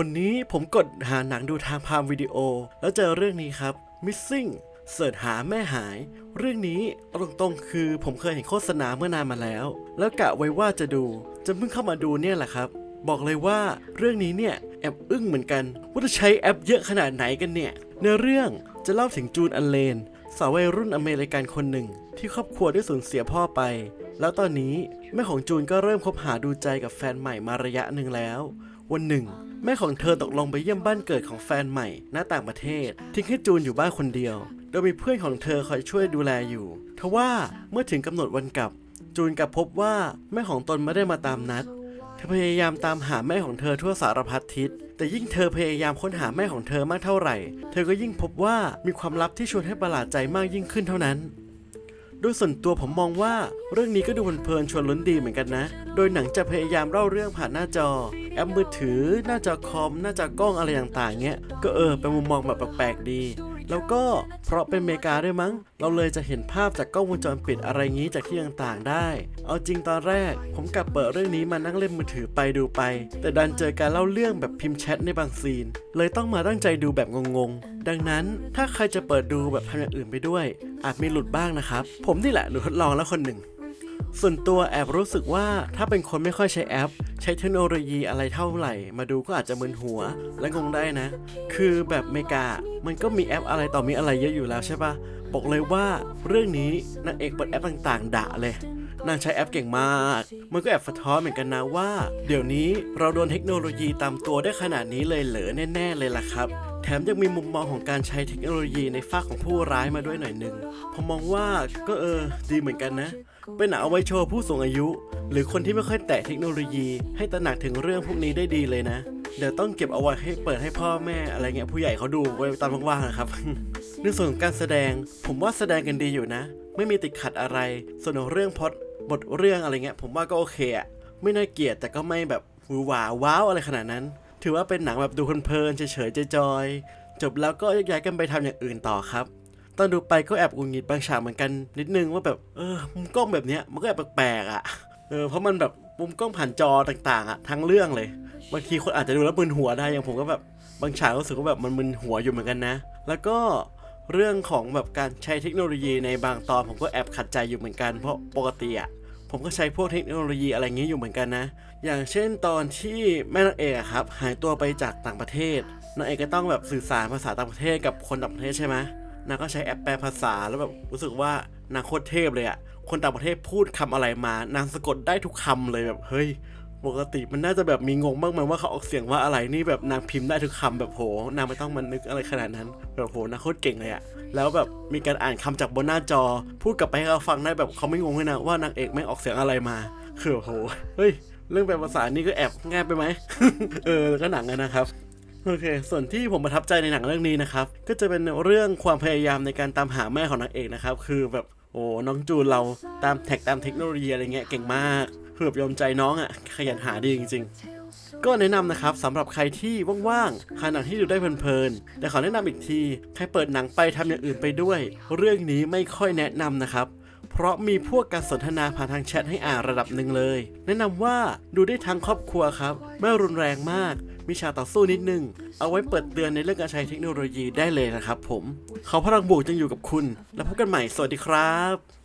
วันนี้ผมกดหาหนังดูทางพามวิดีโอ แล้วเจอเรื่องนี้ครับ Missing เสิร์ชหาแม่หาย เรื่องนี้เอาตรงๆคือผมเคยเห็นโฆษณาเมื่อนานมาแล้ว แล้วกะไว้ว่าจะดูจนเพิ่งเข้ามาดูเนี่ยแหละครับ บอกเลยว่าเรื่องนี้เนี่ยแอบอึ้งเหมือนกัน ว่าจะใช้แอปเยอะขนาดไหนกันเนี่ยเนื้อเรื่องจะเล่าถึงจูนอันเลนสาววัยรุ่นอเมริกันคนหนึ่ง ที่ครอบครัวได้สูญเสียพ่อไป แล้วตอนนี้แม่ของจูนก็เริ่มคบหาดูใจกับแฟนใหม่มาระยะหนึ่งแล้ว วันหนึ่ง แม่ของเธอตกลงไปเยี่ยมบ้านเกิดของแฟนใหม่ณต่างประเทศ ทิ้งให้จูนอยู่บ้านคนเดียว โดยมีเพื่อนของเธอคอยช่วยดูแลอยู่ทว่าเมื่อถึงกำหนดวันกลับ จูนกลับพบว่าแม่ของตนไม่ได้มาตามนัด เธอพยายามตามหาแม่ของเธอทั่วสารพัดทิศ แต่ยิ่งเธอพยายามค้นหาแม่ของเธอมากเท่าไหร่ เธอก็ยิ่งพบว่ามีความลับที่ชวนให้ประหลาดใจมากยิ่งขึ้นเท่านั้นโดยส่วนตัวผมมองว่าเรื่องนี้ก็ดูเพลินชวนลุ้นดีเหมือนกันนะ โดยหนังจะพยายามเล่าเรื่องผ่านหน้าจอ แอปมือถือ หน้าจอคอม หน้าจอกล้องอะไรต่างๆเงี้ย ก็เออเป็นมุมมองแบบแปลกๆดี แล้วก็เพราะเป็นเมกาด้วยมั้ง เราเลยจะเห็นภาพจากกล้องวงจรปิดอะไรงี้จากที่ต่างๆได้ เอาจริงตอนแรก ผมกลับเปิดเรื่องนี้มานั่งเล่นมือถือไปดูไป แต่ดันเจอการเล่าเรื่องแบบพิมพ์แชทในบางซีน เลยต้องมาตั้งใจดูแบบงงๆ ดังนั้นถ้าใครจะเปิดดูแบบทำอย่างอื่นไปด้วย อาจมีหลุดบ้างนะครับ ผมนี่แหละหนูทดลองแล้วคนหนึ่ง ส่วนตัวแอบรู้สึกว่าถ้าเป็นคนไม่ค่อยใช้แอป ใช้เทคโนโลยีอะไรเท่าไหร่ มาดูก็อาจจะมึนหัวและงงได้นะ คือแบบเมกา มันก็มีแอปอะไรต่อมีอะไรเยอะอยู่แล้วใช่ปะบอกเลยว่าเรื่องนี้นางเอกเปิดแอปต่างๆด่าเลยนางใช้แอปเก่งมาก มันก็แอบสะท้อนเหมือนกันนะว่า เดี๋ยวนี้เราโดนเทคโนโลยีตามตัวได้ขนาดนี้เลยเหรอแน่ ๆ เลยล่ะครับ แถมยังมีมุมมองของการใช้เทคโนโลยีในฝ้าของผู้ร้ายมาด้วยหน่อยนึงผมมองว่าก็เออดีเหมือนกันนะ เป็นหนังเอาไว้โชว์ผู้สูงอายุ หรือคนที่ไม่ค่อยแตะเทคโนโลยี ให้ตระหนักถึงเรื่องพวกนี้ได้ดีเลยนะ เดี๋ยวต้องเก็บเอาไว้ให้เปิดให้พ่อแม่อะไรเงี้ยผู้ใหญ่เขาดูไว้ตามว่างๆนะครับในส่วนของการแสดง ผมว่าแสดงกันดีอยู่นะ ไม่มีติดขัดอะไร ส่วนของเรื่องพอดบทเรื่องอะไรเงี้ย ผมว่าก็โอเคอะไม่น่าเกลียดแต่ก็ไม่แบบหวือหวาว้าวอะไรขนาดนั้น ถือว่าเป็นหนังแบบดูเพลินเฉยๆจอยๆจบแล้วก็แยกย้ายกันไปทำอย่างอื่นต่อครับ ตอนดูไปก็แอบหงุดหงิดบางฉากเหมือนกันนิดนึงว่าแบบเออมุมกล้องแบบเนี้ยมันก็แอบแปลกๆอะเออเพราะมันแบบมุมกล้องผ่านจอต่างๆอะทั้งเรื่องเลยบางทีคนอาจจะดูแล้วมึนหัวได้อย่างผมก็แบบบางฉากก็รู้สึกว่าแบบมันมึนหัวอยู่เหมือนกันนะ แล้วก็เรื่องของแบบการใช้เทคโนโลยีในบางตอนผมก็แอบขัดใจอยู่เหมือนกันเพราะปกติอะผมก็ใช้พวกเทคโนโลยีอะไรอย่างงี้อยู่เหมือนกันนะ อย่างเช่นตอนที่แม่นางเอกครับหายตัวไปจากต่างประเทศนางเอกก็ต้องแบบสื่อสารภาษาต่างประเทศกับคนต่างประเทศใช่ไหม นางก็ใช้แอปแปลภาษาแล้วแบบรู้สึกว่านางโคตรเทพเลยอะคนต่างประเทศพูดคำอะไรมา นางสะกดได้ทุกคำเลยแบบเฮ้ย ปกติมันน่าจะแบบมีงงบ้างไหมว่าเขาออกเสียงว่าอะไรนี่แบบนางพิมพ์ได้ทุกคำแบบโห นางไม่ต้องมันนึกอะไรขนาดนั้นแบบโหนางโคตรเก่งเลยอะแล้วแบบมีการอ่านคำจากบนหน้าจอ พูดกลับไปให้เขาฟังได้แบบเขาไม่งงเลยนะว่านางเอกไม่ออกเสียงอะไรมาคือแบบโหเฮ้ยเรื่องแปลภาษานี่ก็แอบง่ายไปไหมเออแล้วก็หนังอะนะครับ โอเค ส่วนที่ผมประทับใจในหนังเรื่องนี้นะครับ ก็จะเป็นเรื่องความพยายามในการตามหาแม่ของนางเอกนะครับ คือแบบโอ้น้องจูนเราตามแท็กตามเทคโนโลยีอะไรเงี้ยเก่งมากคือยอมใจน้องอะ่ะขยันหาดีจริง ๆ ก็แนะนำนะครับสำหรับใครที่ว่างๆหาหนังที่ดูได้เพลินๆแต่ขอแนะนำอีกที ใครเปิดหนังไปทำอย่างอื่นไปด้วย เรื่องนี้ไม่ค่อยแนะนำนะครับเพราะมีพวกการสนทนาผ่านทางแชทให้อ่านระดับหนึ่งเลย แนะนำว่าดูได้ทั้งครอบครัวครับ ไม่รุนแรงมาก มีฉากต่อสู้นิดนึง เอาไว้เปิดเตือนในเรื่องการใช้เทคโนโลยีได้เลยนะครับผม เขาพลังบวกจึงอยู่กับคุณ แล้วพบกันใหม่ สวัสดีครับ